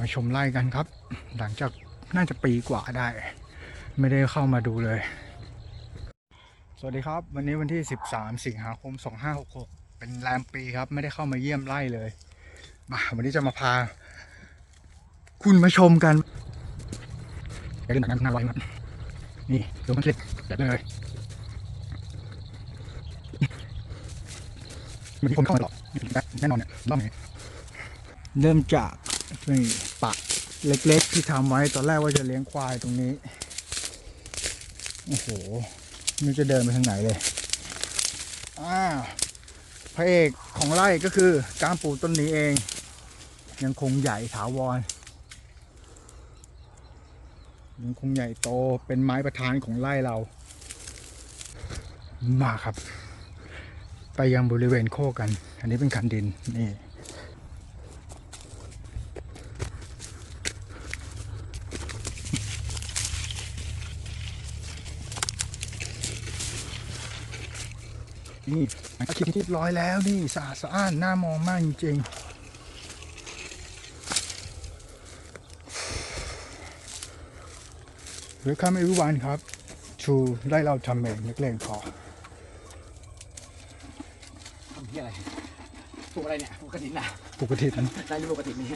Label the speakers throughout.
Speaker 1: มาชมไร่กันครับ หลังจากน่าจะปีกว่าได้ ไม่ได้เข้ามาดูเลย สวัสดีครับ วันนี้วันที่ 13 สิงหาคม 2566 เป็นแรมปีครับ ไม่ได้เข้ามาเยี่ยมไร่เลยมาวันนี้จะมาพา คุณมาชมกันอย่าลืมนังหน้าไว้มันนี่ดูมันคลิปแบบนี้เลยไม่มีคนเข้ามาหรอกแน่นอนเนี่ยรอบนี้เริ่มจาก นี่ปะเล็ก ๆ ที่ทำไว้ตอนแรกว่าจะเลี้ยงควายตรงนี้ โอ้โหไม่จะเดินไปทางไหนเลยอ่าพระเอกของไร่ก็คือการปลูกต้นนี้เอง ยังคงใหญ่ถาวรยังคงใหญ่โตเป็นไม้ประธานของไร่เรา มาครับ ไปยังบริเวณโคกกัน อันนี้เป็นคันดินนี่ นี่มันก็คิดที่เรียบร้อยแล้วนี่สะอาดสะอ้านน่ามองมากจริงๆ Welcome everyone ครับ to ได้เราทำเองนักเลงพอ
Speaker 2: ทำที่อะไรปลูกอะไรเนี่ยปลูกกระถินนะ
Speaker 1: ปกตินั้น
Speaker 2: ได้ปลูกกระถินนี่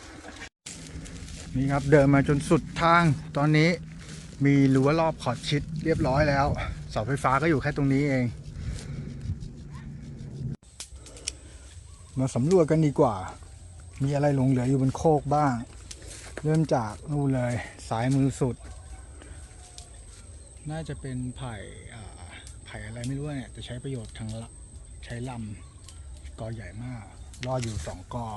Speaker 1: นี่ครับเดินมาจนสุดทางตอนนี้มีรั้วรอบขอดชิดเรียบร้อยแล้วเสาไฟฟ้าก็อยู่แค่ตรงนี้เอง มาสำรวจกันดีกว่า มีอะไรหลงเหลืออยู่บนโคกบ้าง เริ่มจากนู่นเลยสายมือสุด น่าจะเป็นไผ่อ่าไผ่อะไรไม่รู้เนี่ยแต่ใช้ประโยชน์ทางละใช้ลำกอใหญ่มาก รอดอยู่สองกอ